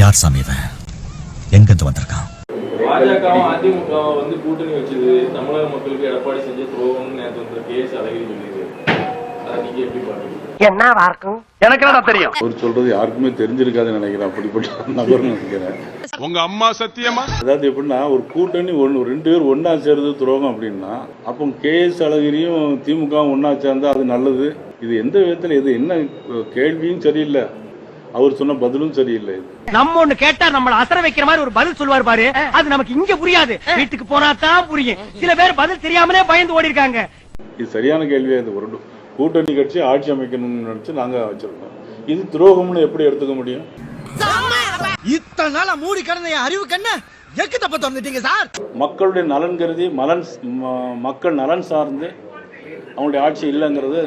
யார் சாமி இவன்? எங்கிருந்து வந்திருக்கான்? பாஜகவும் அதிமுகவும் வந்து கூட்டணி வச்சது. தமிழக மக்களுக்கு எடப்பாடி செஞ்ச துரோகம்னு நேற்று வந்து கேஸ் அழகி சொல்லியது அதை நீங்க எப்படி பாருங்க என்னவா இருக்கும்? எனக்கு என்னடா தெரியும்? அவர் சொல்றது யாருக்குமே தெரிஞ்சிருக்காதுன்னு நினைக்கிறேன். அப்படிப்பட்ட நபர்னு நினைக்கிறேன். உங்க அம்மா சத்தியமா? அதாவது எப்படின்னா ஒரு கூட்டணி ஒன்று ரெண்டு பேர் ஒண்ணா சேர்றது துரோகம் அப்படின்னா அப்போ கேஎஸ் அழகிரியும் திமுக ஒண்ணா சேர்ந்தா அது நல்லது. இது எந்த விதத்துல இது என்ன கேள்வியும் சரியில்லை. அவர் சொன்ன பதிலும் சரியில்லை. இது நம்ம ஒண்ணு கேட்டா நம்மள அசர வைக்கிற மாதிரி ஒரு பதில் சொல்லுவார் பாரு. அது நமக்கு இங்க புரியாது. வீட்டுக்கு போனா தான் புரியும். சில பேர் பதில் தெரியாமலே பயந்து ஓடி இருக்காங்க இது சரியான கேள்வியா இது? ஒரு கூட்டணி கட்சி ஆட்சி அமைக்கணும்னு நினைச்சு நாங்க வச்சிருக்கோம். இது துரோகம்னு எப்படி எடுத்துக்க முடியும்? இத்தனை நாளா மூடி கிடந்த அறிவு கண்ண எக்கு தப்ப திறந்துட்டீங்க சார்? மக்களுடைய நலன் கருதி மலன் ம- மக்கள் நலன் சார்ந்து அவங்களுடைய ஆட்சி இல்லைங்கிறது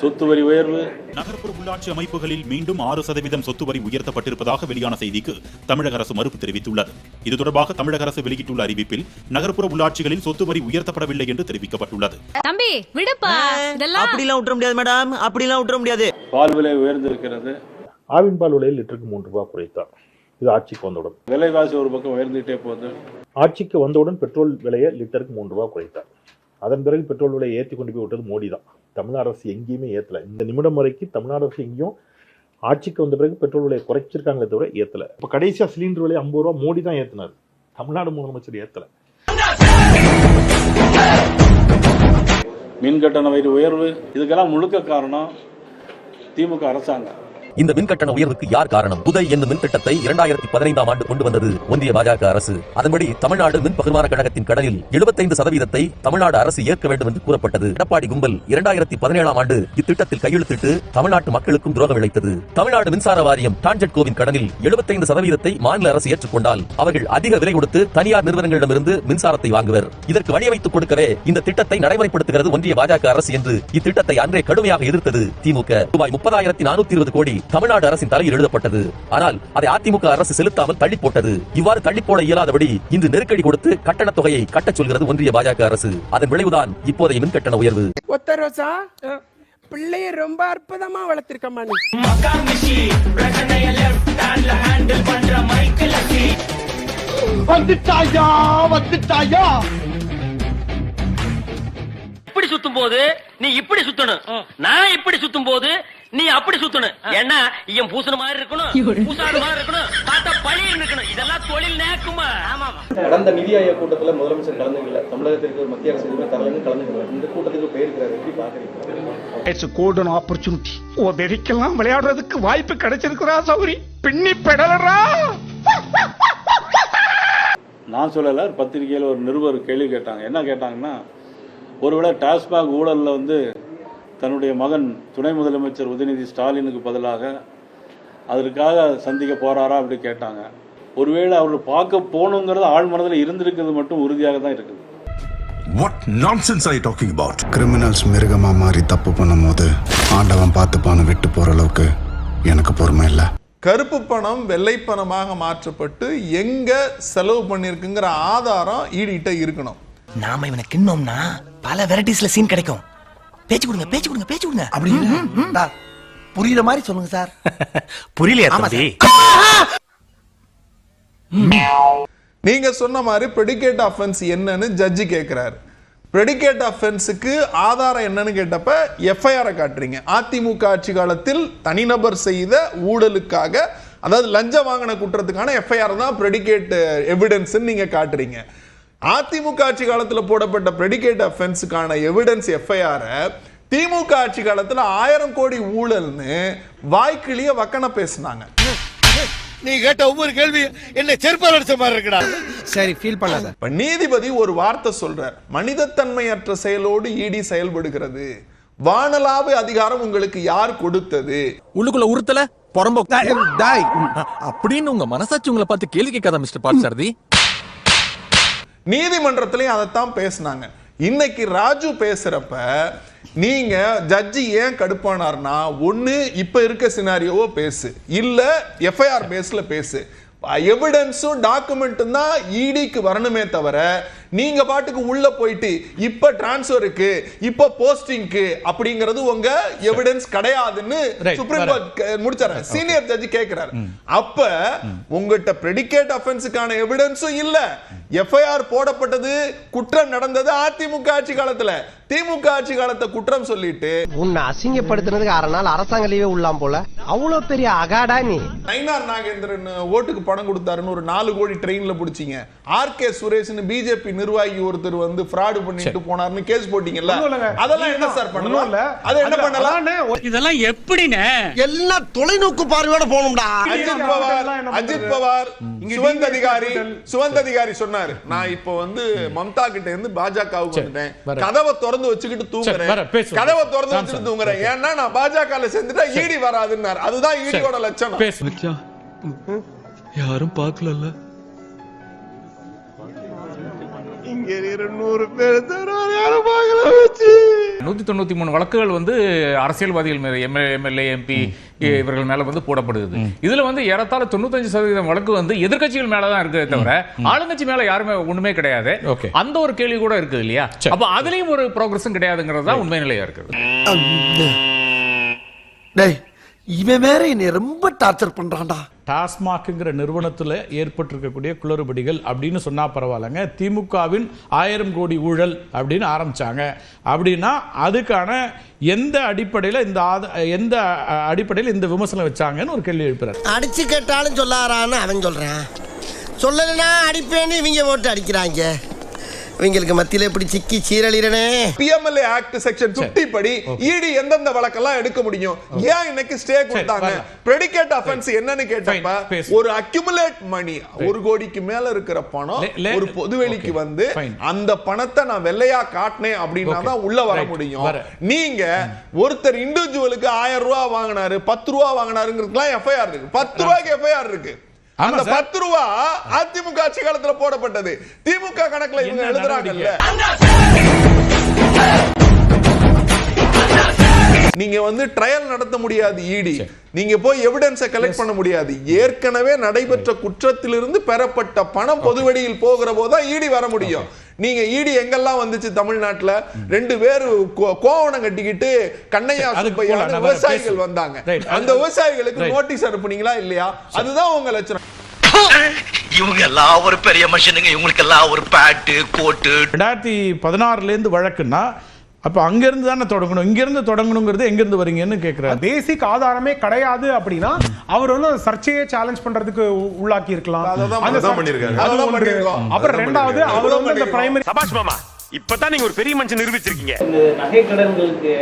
சொத்து வரி உயர்வு. நகர்ப்புற உள்ளாட்சி அமைப்புகளில் மீண்டும் ஆறு சதவீதம் சொத்து வரி உயர்த்தப்பட்டிருப்பதாக வெளியான செய்திக்கு தமிழக அரசு மறுப்பு தெரிவித்துள்ளது. இது தொடர்பாக தமிழக அரசு வெளியிட்டுள்ள அறிவிப்பில் நகர்ப்புற உள்ளாட்சிகளில் சொத்து வரி உயர்த்தப்படவில்லை என்று தெரிவிக்கப்பட்டுள்ளது. தம்பி விடுப்பா. இதெல்லாம் அப்படிலாம் விட்டுற முடியாது மேடம். அப்படிலாம் விட்டுற முடியாது. பால் விலை உயர்ந்திருக்கிறது. ஆவின் பால் விலையில் லிட்டருக்கு மூன்று ரூபாய் குறைத்தார். இது ஆட்சிக்கு வந்தவுடன். விலைவாசி ஒரு பக்கம் உயர்ந்துகிட்டே போகுது. ஆட்சிக்கு வந்தவுடன் பெட்ரோல் விலையை லிட்டருக்கு மூன்று ரூபாய் குறைத்தார். அதன் பிறகு பெட்ரோல் விலையை ஏற்றி கொண்டு போய் விட்டது மோடி தான். தமிழ்நாடு அரசு எங்கேயுமே ஏற்றலை இந்த நிமிடம் வரைக்கும் தமிழ்நாடு அரசு எங்கேயும் ஆட்சிக்கு வந்த பிறகு பெட்ரோல் விலையை குறைச்சிருக்காங்களே தவிர ஏற்றலை இப்போ கடைசியாக சிலிண்டர் விலை ஐம்பது ரூபா மோடி தான் ஏற்றினார் தமிழ்நாடு முதலமைச்சர் ஏற்றல மின் கட்டண வயிறு உயர்வு இதுக்கெல்லாம் முழுக்க காரணம் திமுக அரசாங்கம். இந்த மின்கட்டண உயர்வுக்கு யார் காரணம்? புதை என்னும் மின் திட்டத்தை இரண்டாயிரத்தி பதினைந்தாம் ஆண்டு கொண்டு வந்தது ஒன்றிய பாஜக அரசு. அதன்படி தமிழ்நாடு மின் பகிர்மான கழகத்தின் கடனில் 75% சதவீதத்தை தமிழ்நாடு அரசு ஏற்க வேண்டும் என்று கூறப்பட்டது. எடப்பாடி கும்பல் இரண்டாயிரத்தி பதினேழாம் ஆண்டு இத்திட்டத்தில் கையெழுத்திட்டு தமிழ்நாட்டு மக்களுக்கும் துரோகம் இழைத்தது. தமிழ்நாடு மின்சார வாரியம் டான்ஜெட்கோவின் கடனில் 75% சதவீதத்தை மாநில அரசு ஏற்றுக்கொண்டால் அவர்கள் அதிக விலை கொடுத்து தனியார் நிறுவனங்களிடமிருந்து மின்சாரத்தை வாங்குவர். இதற்கு வழியமைத்துக் கொடுக்கவே இந்த திட்டத்தை நடைமுறைப்படுத்துகிறது ஒன்றிய பாஜக அரசு என்று இத்திட்டத்தை அன்றே கடுமையாக எதிர்த்தது திமுக ரூபாய் முப்பதாயிரத்தி நானூத்தி இருபது கோடி தமிழ்நாடு அரசின் தலையில் எழுதப்பட்டது. ஆனால் அதை அதிமுக அரசு செலுத்தாமல் தள்ளி போட்டது இவ்வாறு தள்ளி போட இயலாதபடி இன்று நெருக்கடி கொடுத்து கட்டணத் தொகையை கட்டச் சொல்கிறது ஒன்றிய பாஜக அரசு. அதன் விளைவுதான் இப்போதைய மின்கட்டண உயர்வு. ஒத்த ரோசா? பிள்ளைய ரொம்ப அற்புதமா வளர்த்திருக்கம்மா நீ. வந்துட்டாயா? வந்துட்டாயா? இப்படி சுத்தும் போது நீ இப்படி சுத்தணும். நான் இப்படி சுத்தும் போது நீ அப்படி சுத்தணும். ஏன்னா இவன் பூசண மாதிரி இருக்கணும் பூசாடு மாதிரி இருக்கணும் பார்த்தா பழி இருக்கணும் இதெல்லாம் தொழில் நேக்குமா? ஆமா கடந்த நிதி ஆயோக் கூட்டத்துல முதலமைச்சர் கலந்துக்கல. தமிழகத்திற்கு மத்திய அரசு எதுவுமே தரலன்னு கலந்துக்கல. இந்த கூட்டத்துக்கு போயிருக்கிறாரு எப்படி பாக்குறீங்க இட்ஸ் கோல்டன் ஆப்பர்ச்சுனிட்டி உதவிக்கெல்லாம் விளையாடுறதுக்கு வாய்ப்பு கிடைச்சிருக்கிறா சௌரி. பின்னி பெடலரா நான் சொல்லலை பத்திரிகையில் ஒரு நிருபர் கேள்வி கேட்டாங்க. என்ன கேட்டாங்கன்னா ஒருவேளை டாஸ்மாக் ஊழலில் வந்து தன்னுடைய மகன் துணை முதலமைச்சர் உதயநிதி ஸ்டாலினுக்கு பதிலாக அதற்காக சந்திக்க போறாரா அப்படி கேட்டாங்க. ஒருவேளை அவர் பார்க்க போகணுங்கிறது ஆழ் மனதில் இருந்திருக்கிறது மட்டும் உறுதியாக தான் இருக்குது. What nonsense I talking about criminals மிருகமா மாறி தப்பு பண்ணும்போது ஆண்டவன் பார்த்துப்பான்னு விட்டு போற அளவுக்கு எனக்கு பொறுமை இல்லை. கருப்பு பணம் வெள்ளை பணமாக மாற்றப்பட்டு எங்க செலவு பண்ணிருக்குங்கிற ஆதாரம் ஈடிட்ட இருக்கணும். நாம இவனை கிண்ணோம்னா பல வெரைட்டிஸ்ல சீன் கிடைக்கும். பேச்சு கொடுங்க பேச்சு கொடுங்க பேச்சு கொடுங்க. அப்படி புரியுற மாதிரி சொல்லுங்க சார். புரியலையா தம்பி? நீங்க சொன்ன மாதிரி ப்ரெடிகேட் அஃபென்ஸ் என்னன்னு ஜட்ஜி கேட்கிறாரு ப்ரெடிகேட் அஃபென்ஸுக்கு ஆதாரம் என்னன்னு கேட்டப்ப எஃப்ஐஆரை காட்டுறீங்க. அதிமுக ஆட்சி காலத்தில் தனிநபர் செய்த ஊழலுக்காக அதாவது லஞ்சம் வாங்கின குற்றத்துக்கான எஃப்ஐஆர் தான் ப்ரெடிகேட் எவிடன்ஸ் நீங்க காட்டுறீங்க. அதிமுக ஆட்சி காலத்தில் போடப்பட்ட ப்ரெடிகேட் அஃபென்ஸுக்கான எவிடன்ஸ் எஃப்ஐஆரை திமுக ஆட்சி காலத்தில் ஆயிரம் கோடி ஊழல்னு வாய்க்கிளிய வக்கன பேசினாங்க. நீ கேட்ட ஒவ்வொரு கேள்வி என்ன செருப்பால் அடிச்ச மாதிரி இருக்குடா. சரி ஃபீல் பண்ணாத. இப்ப நீதிபதி ஒரு வார்த்தை சொல்றார். மனிதத்தன்மையற்ற செயலோடு ஈடி செயல்படுகிறது. வானலாவு அதிகாரம் உங்களுக்கு யார் கொடுத்தது? உள்ளுக்குள்ள உறுத்தல புறம்போ. அப்படின்னு உங்க மனசாட்சி உங்களை பார்த்து கேள்வி கேட்காத மிஸ்டர் பாட்சாரதி நீதிமன்றத்திலையும் அதைத்தான் பேசினாங்க. இன்னைக்கு ராஜு பேசுறப்ப நீங்க ஜட்ஜி ஏன் கடுப்பானார்னா ஒன்று இப்ப இருக்க சினாரியோவோ பேசு. இல்ல எஃப்ஐஆர் பேஸ்ல பேசு. எவிடன்ஸும் டாக்குமெண்ட்டும் தான் இடிக்கு வரணுமே தவிர நீங்க பாட்டுக்கு உள்ள போயிட்டு இப்ப டிரான்ஸ்ஃபருக்கு இப்ப போஸ்டிங்க்கு அப்படிங்கிறது உங்க எவிடன்ஸ் கிடையாதுன்னு சுப்ரீம். கோர்ட் முடிச்சாரு. சீனியர் ஜட்ஜ் கேக்குறாரு. அப்ப உங்ககிட்ட பிரெடிகேட் அஃபென்ஸுக்கான எவிடன்ஸும் இல்ல. எஃப்ஐஆர் போடப்பட்டது குற்றம் நடந்தது அதிமுக ஆட்சி காலத்துல. திமுக ஆட்சி காலத்தை குற்றம் சொல்லிட்டு உன்னை அசிங்கப்படுத்தினதுக்கு அரை நாள் அரசாங்க லீவே உள்ளாம் போல. அவ்வளவு பெரிய அகாடா நீ. நயினார் நாகேந்திரன் ஓட்டுக்கு பணம் கொடுத்தாருன்னு ஒரு நாலு கோடி ட்ரெயின்ல புடிச்சீங்க. ஆர் கே சுரேஷ்னு பிஜேபி நிர்வாகி ஒருத்தர் வந்து ஃப்ராடு பண்ணிட்டு போனாருன்னு கேஸ் போட்டீங்கல்ல? அதெல்லாம் என்ன சார் பண்ணலாம்? அது என்ன பண்ணலாம்? இதெல்லாம் எப்படின்னு எல்லாம் தொலைநோக்கு பார்வையோட போகணும்டா. அஜித் பவார் அஜித் பவார் சுவந்த் அதிகாரி சுவந்த் அதிகாரி சொன்னாரு. நான் இப்ப வந்து மம்தா கிட்ட இருந்து பாஜகவுக்கு வந்துட்டேன். கதவை திறந்து வச்சுக்கிட்டு தூங்குறேன். கதவை திறந்து வச்சுட்டு. தூங்குறேன். ஏன்னா நான் பாஜக சேர்ந்துட்டா ஈடி வராதுன்னாரு. அதுதான் ஈடியோட லட்சணம். பேசு யாரும் பார்க்கலல்ல? இங்க இருநூறு பேர் தருவார் யாரும் பார்க்கல வச்சு? நூத்தி தொண்ணூத்தி மூணு வழக்குகள் வந்து அரசியல்வாதிகள் மீது எம்எல்ஏ எம்எல்ஏ எம்பி இவர்கள் மேல வந்து போடப்படுது இதுல வந்து ஏறத்தாழ தொண்ணூத்தஞ்சு சதவீதம் வழக்கு வந்து எதிர்க்கட்சிகள் மேலதான் இருக்கே தவிர ஆளுங்கட்சி மேல யாருமே ஒண்ணுமே கிடையாது. அந்த ஒரு கேள்வி கூட இருக்குது இல்லையா? அப்ப அதுலயும் ஒரு ப்ரோக்ரஸும் கிடையாதுங்கிறது தான் உண்மை நிலையா இருக்குது. டேய் இவன் வேற என்னை ரொம்ப டார்ச்சர் பண்றான்டா. டாஸ்மாக்ங்கிற நிறுவனத்தில் ஏற்பட்டிருக்கக்கூடிய குளறுபடிகள் அப்படின்னு சொன்னால் பரவாயில்லைங்க. திமுகவின் ஆயிரம் கோடி ஊழல் அப்படின்னு ஆரம்பிச்சாங்க. அப்படின்னா அதுக்கான எந்த அடிப்படையில் இந்த எந்த அடிப்படையில் இந்த விமர்சனம் வச்சாங்கன்னு ஒரு கேள்வி எழுப்புறாரு. அடிச்சு கேட்டாலும் சொல்லாரான்னு அவன் சொல்கிறேன் சொல்லலைன்னா அடிப்பேன்னு இவங்க ஓட்டு அடிக்கிறாங்க. இவங்களுக்கு மத்தியில இப்படி சிக்கி சீரழிறனே? பிஎம்எல்ஏ ஆக்ட் செக்ஷன் 50 படி இடி எந்தெந்த வழக்கெல்லாம் எடுக்க முடியும்? ஏன் இன்னைக்கு ஸ்டே கொடுத்தாங்க. பிரெடிகேட் அஃபென்ஸ் என்னன்னு கேட்டப்ப. ஒரு அக்யூமுலேட் மணி ஒரு கோடிக்கு மேல இருக்கிற பணம் ஒரு பொதுவெளிக்கு வந்து. அந்த பணத்தை நான் வெள்ளையா காட்டினேன் அப்படின்னா தான் உள்ள வர முடியும். நீங்க ஒருத்தர் இண்டிவிஜுவலுக்கு ஆயிரம் ரூபாய் வாங்கினாரு பத்து ரூபா வாங்கினாருங்கிறதுலாம் எஃப்ஐஆர் இருக்கு. பத்து ரூபாய்க்கு எஃப்ஐஆர் இருக்கு. அந்த. பத்து ரூபா அதிமுக ஆட்சி காலத்துல போடப்பட்டது. திமுக கணக்குல இவங்க எழுதுறாங்கல்ல. நீங்க வந்து ட்ரையல் நடத்த முடியாது இடி நீங்க போய் எவிடன்ஸை கலெக்ட் பண்ண முடியாது. ஏற்கனவே நடைபெற்ற குற்றத்திலிருந்து பெறப்பட்ட பணம் பொதுவெளியில் போகிற போதுதான் இடி வர முடியும். நீங்க இடி எங்கெல்லாம் வந்துச்சு தமிழ்நாட்டுல? ரெண்டு பேர் கோவணம் கட்டிக்கிட்டு கண்ணையா சுப்பையா விவசாயிகள். வந்தாங்க. அந்த விவசாயிகளுக்கு. நோட்டீஸ் அனுப்புனீங்களா இல்லையா? அதுதான் உங்க லட்சணம். இவங்க எல்லாம் ஒரு பெரிய மனுஷனுங்க இவங்களுக்கு எல்லாம் ஒரு பேட்டு கோட்டு ரெண்டாயிரத்தி பதினாறுலேருந்து வழக்குன்னா அப்போ அங்கேருந்து தானே தொடங்கணும்? இங்கேருந்து தொடங்கணுங்கிறது எங்கேருந்து வரீங்கன்னு கேட்குறாரு பேசிக் ஆதாரமே கிடையாது அப்படின்னா அவர் வந்து சர்ச்சையே சேலஞ்ச் பண்றதுக்கு உள்ளாக்கி இருக்கலாம். அப்புறம் ரெண்டாவது. அவர் வந்து அந்த பிரைமரி சபாஷ் மாமா இப்பதான் நீங்க ஒரு பெரிய மனுஷன் நிரூபிச்சிருக்கீங்க. இந்த நகை கடன்களுக்கு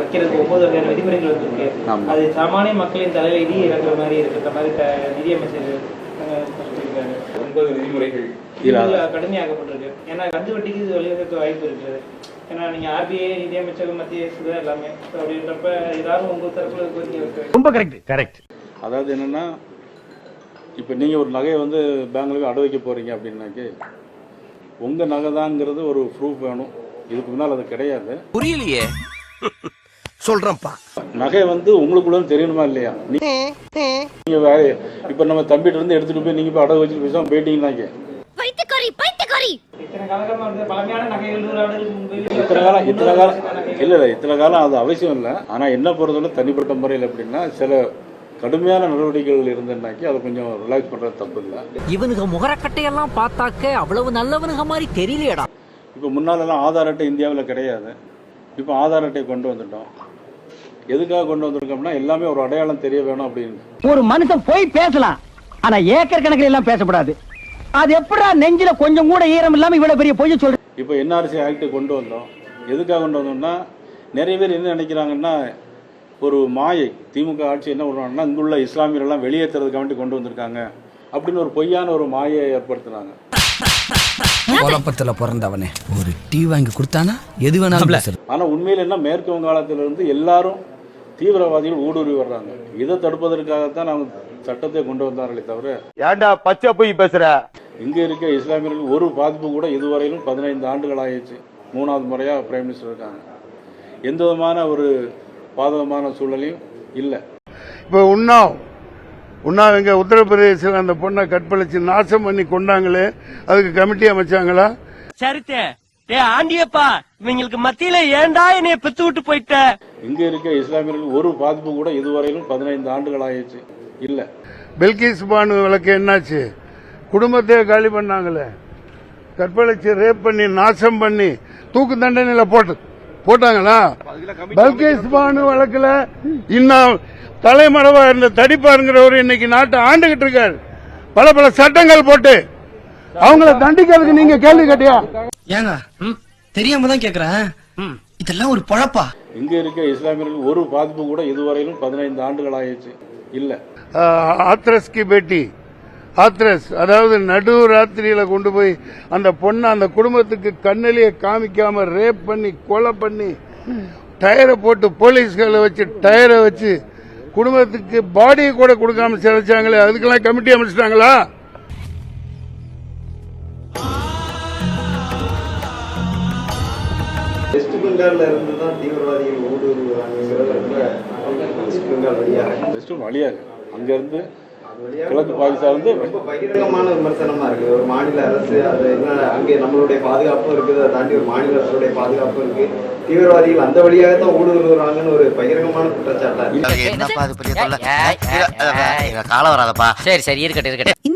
வைக்கிறதுக்கு ஒன்பது வகையான விதிமுறைகள் வந்திருக்கு. அது சாமானிய மக்களின் தலையில இடி இறங்குற மாதிரி இருக்கிற மாதிரி நிதியமைச்சர் ஒன்பது விதிமுறைகள் கடுமையாக்கப்பட்டிருக்கு. ஏன்னா கந்து வட்டிக்கு வழிவகுக்க வாய்ப்பு இருக்குது ஏன்னா நீங்க ஆர்பிஐ நிதியமைச்சகம் மத்திய அரசு தான் எல்லாமே அப்படின்றப்ப ஏதாவது உங்க தரப்புல கோரிக்கை ரொம்ப கரெக்ட் கரெக்ட் அதாவது என்னன்னா இப்போ நீங்கள் ஒரு நகையை வந்து பேங்க்ல அடை வைக்க போறீங்க அப்படின்னாக்கி உங்கள் நகை தாங்கிறது ஒரு ப்ரூஃப் வேணும். இதுக்கு முன்னால் அது கிடையாது. புரியலையே. சொல்றேன்ப்பா. நகை வந்து உங்களுக்குள்ள தெரியணுமா இல்லையா? நீங்கள் வேற இப்போ நம்ம தம்பிட்டு இருந்து எடுத்துகிட்டு போய் நீங்கள் போய் அடை வச்சுட்டு பேசாமல் போயிட்டீங்கன்னாக்கி இத்தனை காலம் இத்தனை காலம். இல்லை இல்லை இத்தனை காலம் அது அவசியம் இல்லை. ஆனால் என்ன பொறுத்தவரை தனிப்பட்ட முறையில் எப்படின்னா சில கடுமையான நடவடிக்கைகள் இருந்ததுனாக்கி அதை கொஞ்சம் ரிலாக்ஸ் பண்ணுறது தப்பு இல்லை இவனுக்கு முகரக்கட்டையெல்லாம் பார்த்தாக்க அவ்வளவு நல்லவனுங்க மாதிரி தெரியலையடா. இப்போ முன்னாலெல்லாம் ஆதார் அட்டை இந்தியாவில் கிடையாது. இப்போ ஆதார் அட்டை கொண்டு வந்துட்டோம். எதுக்காக கொண்டு வந்திருக்கோம்னா எல்லாமே ஒரு அடையாளம் தெரிய வேணும் அப்படின்னு. ஒரு மனுஷன் போய் பேசலாம். ஆனா ஏக்கர் கணக்கில் எல்லாம் பேசக்கூடாது அது எப்படா நெஞ்சில கொஞ்சம் கூட ஈரம் இல்லாம இவ்வளவு பெரிய பொய்ய சொல்ற இப்போ என்ஆர்சி ஆக்ட் கொண்டு வந்தோம். எதுக்காக கொண்டு வந்தோம்னா நிறைய பேர் என்ன நினைக்கிறாங்கன்னா ஒரு மாயை திமுக ஆட்சி என்ன பண்ணுவாங்கன்னா இங்குள்ள இஸ்லாமியரெல்லாம் வெளியேற்றுறதுக்காக வேண்டி கொண்டு வந்திருக்காங்க. அப்படின்னு ஒரு பொய்யான ஒரு மாயை ஏற்படுத்தினாங்க குழப்பத்துல பிறந்தவனே. ஒரு டீ வாங்கி கொடுத்தானா? எது வேணாலும் ஆனால் உண்மையில் என்ன மேற்கு வங்காளத்திலிருந்து எல்லாரும் தீவிரவாதிகள் ஊடுருவி வர்றாங்க இதை தடுப்பதற்காகத்தான் அவங்க சட்டத்தை கொண்டு வந்தார்களே தவிர ஏன்டா பச்சை போய் பேசுற? இங்கே இருக்க இஸ்லாமியர்கள் ஒரு பாதிப்பு கூட இதுவரையிலும் பதினைந்து ஆண்டுகள் ஆயிடுச்சு. மூணாவது முறையாக பிரைம் மினிஸ்டர் இருக்காங்க. எந்த விதமான ஒரு பாதகமான சூழலையும் இல்லை. இப்போ உண்ணாவ். உண்ணாவ் எங்க உத்தரப்பிரதேசத்தில் அந்த பொண்ணை கற்பழிச்சு நாசம் பண்ணி கொண்டாங்களே அதுக்கு கமிட்டி அமைச்சாங்களா? சரித்தே. டே ஆண்டியப்பா இவங்களுக்கு மத்தியில ஏன்டா என்னைய பெத்து விட்டு போயிட்ட? இங்க இருக்க இஸ்லாமியர்களுக்கு ஒரு பாதிப்பு கூட இதுவரையிலும் பதினைந்து ஆண்டுகள் ஆயிடுச்சு. இல்ல. பெல்கிஸ் பானு வழக்கு என்னாச்சு? குடும்பத்தையே காலி பண்ணாங்களே. கற்பழிச்சு ரேப் பண்ணி நாசம் பண்ணி தூக்கு தண்டனையில போட்டு போட்டாங்களா? பல்கேஸ் பானு வழக்குல இன்னும் தலைமறைவா இருந்த தடிப்பாருங்கிறவர் இன்னைக்கு நாட்டை ஆண்டுகிட்டு இருக்காரு. பல பல சட்டங்கள் போட்டு. அவங்கள தண்டிக்கிறதுக்கு நீங்க கேள்வி கேட்டியா? ஏங்க? தெரியாம தான் கேக்குறேன். இதெல்லாம் ஒரு பொழப்பா? இங்க இருக்க இஸ்லாமியர்களுக்கு ஒரு பாதிப்பு கூட இதுவரையிலும் பதினைந்து ஆண்டுகள் ஆயிடுச்சு. இல்ல. ஆத்ரஸ் கி பேட்டி. ஆத்ரஸ் அதாவது நடு ராத்திரியில கொண்டு போய் அந்த பொண்ணை அந்த குடும்பத்துக்கு கண்ணிலேயே காமிக்காம ரேப் பண்ணி கொலை பண்ணி டயரை போட்டு போலீஸ்களை வச்சு டயரை வச்சு குடும்பத்துக்கு பாடியை கூட கொடுக்காம சிதைச்சாங்களே அதுக்கெல்லாம் கமிட்டி அமைச்சிட்டாங்களா? பெங்கால்ல இருந்து தான் தீவிரவாதிகள் ஊடுருவாங்கிறத வெஸ்ட் பெங்கால் வழியாக வெஸ்ட் வழியாக அங்க இருந்து கிழக்கு பாகிஸ்தான் வந்து ரொம்ப பகிரங்கமான விமர்சனமா இருக்கு. ஒரு மாநில அரசு அது என்ன அங்கே நம்மளுடைய பாதுகாப்பும் இருக்குது அதை தாண்டி ஒரு மாநில அரசுடைய பாதுகாப்பும் இருக்கு. தீவிரவாதிகள் அந்த வழியாக தான் ஊடுருவுறாங்கன்னு ஒரு பகிரங்கமான குற்றச்சாட்டா இருக்கு. என்னப்பா அது பெரிய தொல்லை? காலம் வராதப்பா. சரி சரி இருக்கட்டும் இருக்கட்டும். இந்த